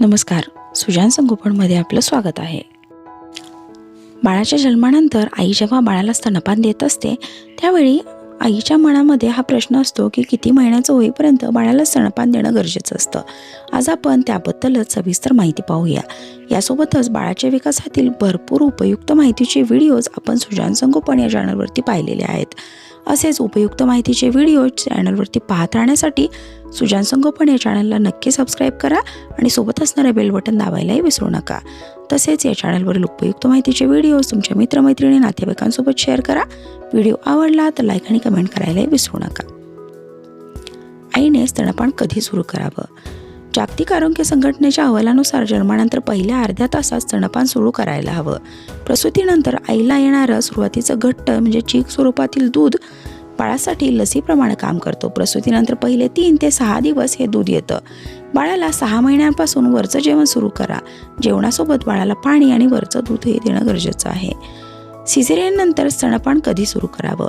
नमस्कार. सुजान संगोपनमध्ये आपलं स्वागत आहे. बाळाच्या जन्मानंतर आई जेव्हा बाळाला स्तनपान देत असते त्यावेळी आईच्या मनामध्ये हा प्रश्न असतो की किती महिन्याचं होईपर्यंत बाळाला स्तनपान देणं गरजेचं असतं? आज आपण त्याबद्दलच सविस्तर माहिती पाहूया. यासोबतच बाळाच्या विकासातील भरपूर उपयुक्त माहितीचे व्हिडिओज आपण सुजान संगोपन या चॅनलवरती पाहिलेले आहेत. असेच उपयुक्त माहितीचे व्हिडिओ चॅनलवरती पाहत राहण्यासाठी सुजान संगोपन या चॅनलला नक्की सबस्क्राईब करा आणि सोबत असणारे बेल बटन दाबायलाही विसरू नका. तसेच या चॅनलवरील उपयुक्त माहितीचे व्हिडिओज तुमच्या मित्रमैत्रिणी नातेवाईकांसोबत शेअर करा. व्हिडिओ आवडला तर लाईक आणि कमेंट करायलाही विसरू नका. आईने स्तनपान कधी सुरू करावं? जागतिक आरोग्य संघटनेच्या अहवालानुसार जन्मानंतर पहिल्या अर्ध्या तासात स्तनपान सुरू करायला हवं. प्रसूतीनंतर आईला येणारं सुरुवातीचं घट्ट म्हणजे चीक स्वरूपातील दूध बाळासाठी लसीप्रमाणे काम करतो. प्रसूतीनंतर पहिले तीन ते सहा दिवस हे दूध येतं. बाळाला सहा महिन्यांपासून वरचं जेवण सुरू करा. जेवणासोबत बाळाला पाणी आणि वरचं दूध हे देणं गरजेचं आहे. सिझेरियन नंतर स्तनपान कधी सुरू करावं?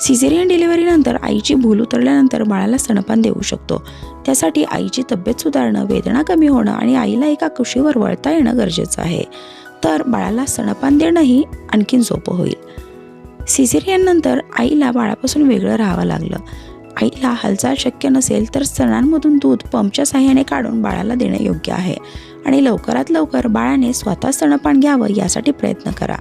सिझेरियन डिलिव्हरीनंतर आईची भूल उतरल्यानंतर बाळाला स्तनपान देऊ शकतो. त्यासाठी आईची तब्येत सुधारणं वेदना कमी होणं आणि आईला एका कुशीवर वळता येणं गरजेचं आहे. तर बाळाला स्तनपान देणंही आणखीन सोपं होईल. सिझेरियनंतर आईला बाळापासून वेगळं राहावं लागलं. आईला हालचाल शक्य नसेल तर स्तनांमधून दूध पंपच्या साह्याने काढून बाळाला देणं योग्य आहे आणि लवकरात लवकर बाळाने स्वतः स्तनपान घ्यावं यासाठी प्रयत्न करा.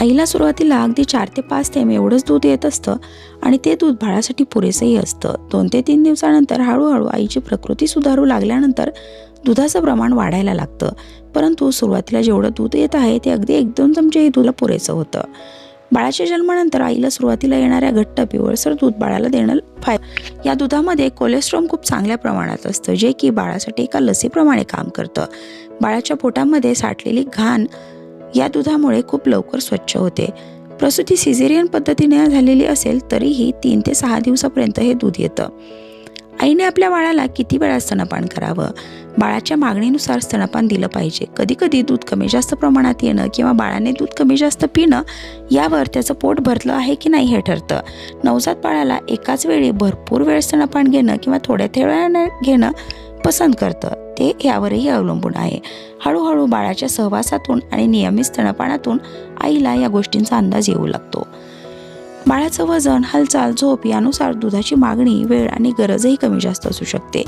आईला सुरुवातीला अगदी चार ते पाच थेंब एवढंच दूध येत असतं आणि ते दूध बाळासाठी पुरेसंही असतं. दोन ते तीन दिवसानंतर हळूहळू आईची प्रकृती सुधारू लागल्यानंतर दुधाचं प्रमाण वाढायला लागतं. परंतु सुरुवातीला जेवढं दूध येत आहे ते अगदी एक दोन चमचे दूधला पुरेसं होतं. बाळाच्या जन्मानंतर आईला सुरुवातीला येणाऱ्या घट्ट पिवळसर दूध बाळाला देणं फाय या दुधामध्ये कोलेस्ट्रॉल खूप चांगल्या प्रमाणात असतं जे की बाळासाठी एका लसीप्रमाणे काम करतं. बाळाच्या पोटामध्ये साठलेली घाण या दुधामुळे खूप लवकर स्वच्छ होते. प्रसूती सिझेरियन पद्धतीने झालेली असेल तरीही तीन ते सहा दिवसापर्यंत हे दूध येतं. आईने आपल्या बाळाला किती वेळा स्तनपान करावं? बाळाच्या मागणीनुसार स्तनपान दिलं पाहिजे. कधी कधी दूध कमी जास्त प्रमाणात येणं किंवा बाळाने दूध कमी जास्त पिणं यावर त्याचं पोट भरलं आहे की नाही हे ठरतं. नवजात बाळाला एकाच वेळी भरपूर वेळ स्तनपान घेणं किंवा थोड्या थोड्या घेणं पसंत करतं. ते यावरही अवलंबून आहे. हळूहळू बाळाच्या सहवासातून आणि नियमित स्तनपानातून आईला या गोष्टींचा अंदाज येऊ लागतो. बाळाचं वजन हालचाल झोप यानुसार दुधाची मागणी वेळ आणि गरजही कमी जास्त असू शकते.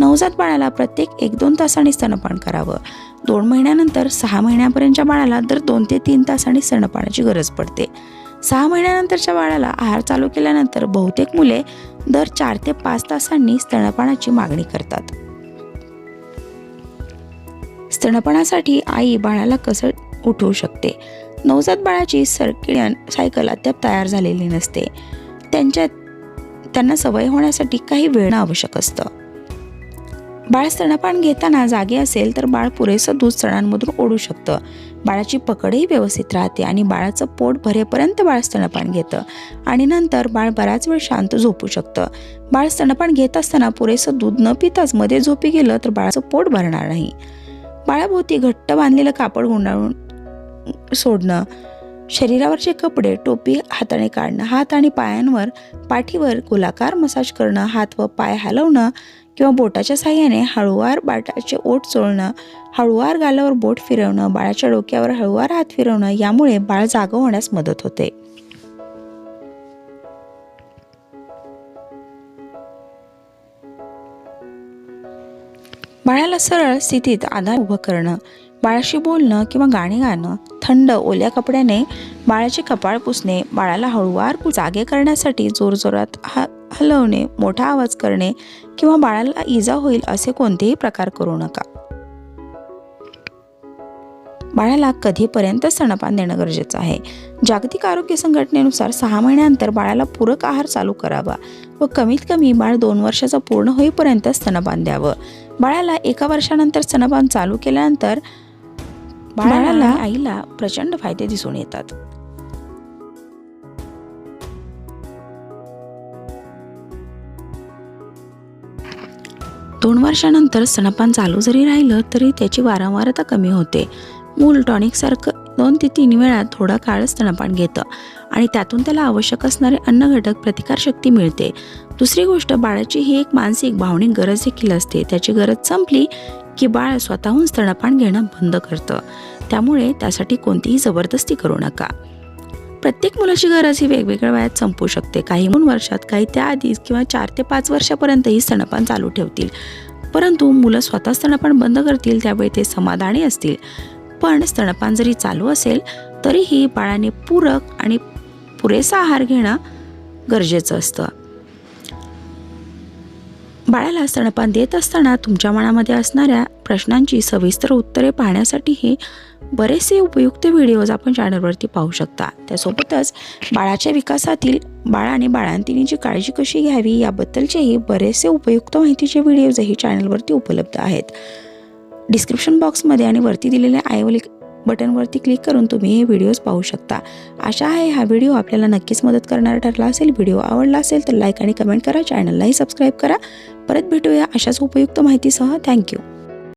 नवजात बाळाला प्रत्येक एक दोन तासांनी स्तनपान करावं. दोन महिन्यानंतर सहा महिन्यापर्यंतच्या बाळाला दर दोन ते तीन तासांनी स्तनपानाची गरज पडते. सहा महिन्यानंतरच्या बाळाला आहार चालू केल्यानंतर बहुतेक मुले दर चार ते पाच तासांनी स्तनपानाची मागणी करतात. स्तनपानासाठी आई बाळाला कसं उठवू शकते? नवजात बाळाची सर्किडियन सायकल अद्याप तयार झालेली नसते. त्यांच्यात त्यांना सवय होण्यासाठी काही वेळ आवश्यक असतं. बाळ स्तनपान घेताना जागे असेल तर बाळ पुरेसं दूध स्तनांमधून ओढू शकतं. बाळाची पकडही व्यवस्थित राहते आणि बाळाचं पोट भरेपर्यंत बाळ स्तनपान घेतं आणि नंतर बाळ बराच वेळ शांत झोपू शकतं. बाळ स्तनपान घेत असताना पुरेसं दूध न पिताच मध्ये झोपी गेलं तर बाळाचं पोट भरणार नाही. बाळाभोवती घट्ट बांधलेलं कापड गुंडाळून सोडणं शरीरावरचे कपडे टोपी हाताने काढणं हात आणि पायांवर पाठीवर गोलाकार मसाज करणं हात व पाय हलवणं किंवा बोटाच्या साह्याने हळूवार बाटाचे ओठ चोळणं हळूवार गालावर बोट फिरवणं बाळाच्या डोक्यावर हळूवार हात फिरवणं यामुळे बाळ जागं होण्यास मदत होते. बाळाला सरळ स्थितीत आधार उभं करणं बाळाशी बोलणं किंवा गाणे गाणं थंड ओल्या कपड्याने बाळाचे कपाळ पुसणे बाळाला हळूवार जागे करण्यासाठी जोरजोरात हा हलवणे मोठा आवाज करणे किंवा बाळाला इजा होईल असे कोणतेही प्रकार करू नका. बाळाला कधीपर्यंत स्तनपान देणं गरजेचं आहे? जागतिक आरोग्य संघटनेनुसार सहा महिन्यानंतर बाळाला पूरक आहार चालू करावा व कमीत कमी बाळ दोन वर्षाचं पूर्ण होईपर्यंत स्तनपान द्यावं. बाळाला एका वर्षानंतर स्तनपान चालू केल्यानंतर बाळाला आईला प्रचंड फायदे दिसून येतात. दोन वर्षानंतर स्तनपान चालू जरी राहिलं तरी त्याची वारंवारता कमी होते. मूल टॉनिकसारखं दोन ते तीन वेळा थोडा काळ स्तनपान घेतं आणि त्यातून त्याला आवश्यक असणारे अन्न घटक प्रतिकारशक्ती मिळते. दुसरी गोष्ट बाळाची ही एक मानसिक भावनिक गरज देखील असते. त्याची गरज संपली की बाळ स्वतःहून स्तनपान घेणं बंद करतं. त्यामुळे त्यासाठी कोणतीही जबरदस्ती करू नका. प्रत्येक मुलाची गरज ही वेगवेगळ्या वयात संपू शकते. काही दोन वर्षात काही त्याआधीच किंवा चार ते पाच वर्षापर्यंतही स्तनपान चालू ठेवतील. परंतु मुलं स्वतः स्तनपान बंद करतील त्यावेळी ते समाधानी असतील. पण स्तनपान जरी चालू असेल तरीही बाळाने पूरक आणि पुरेसा आहार घेणं गरजेचं असतं. बाळाला स्तनपान देत असताना तुमच्या मनामध्ये असणाऱ्या प्रश्नांची सविस्तर उत्तरे पाहण्यासाठीही बरेचसे उपयुक्त व्हिडिओज आपण चॅनलवरती पाहू शकता. त्यासोबतच बाळाच्या विकासातील बाळ आणि बाळांतिनीची काळजी कशी घ्यावी याबद्दलचेही बरेचसे उपयुक्त माहितीचे व्हिडिओजही चॅनलवरती उपलब्ध आहेत. डिस्क्रिप्शन बॉक्समध्ये आणि वरती दिलेल्या आयवली बटनवरती क्लिक करून तुम्ही हे व्हिडिओज पाहू शकता. आशा आहे हा व्हिडिओ आपल्याला नक्कीच मदत करणारा ठरला असेल. व्हिडिओ आवडला असेल तर लाईक आणि कमेंट करा. चॅनललाही सबस्क्राईब करा. परत भेटूया अशाच उपयुक्त माहितीसह. थँक्यू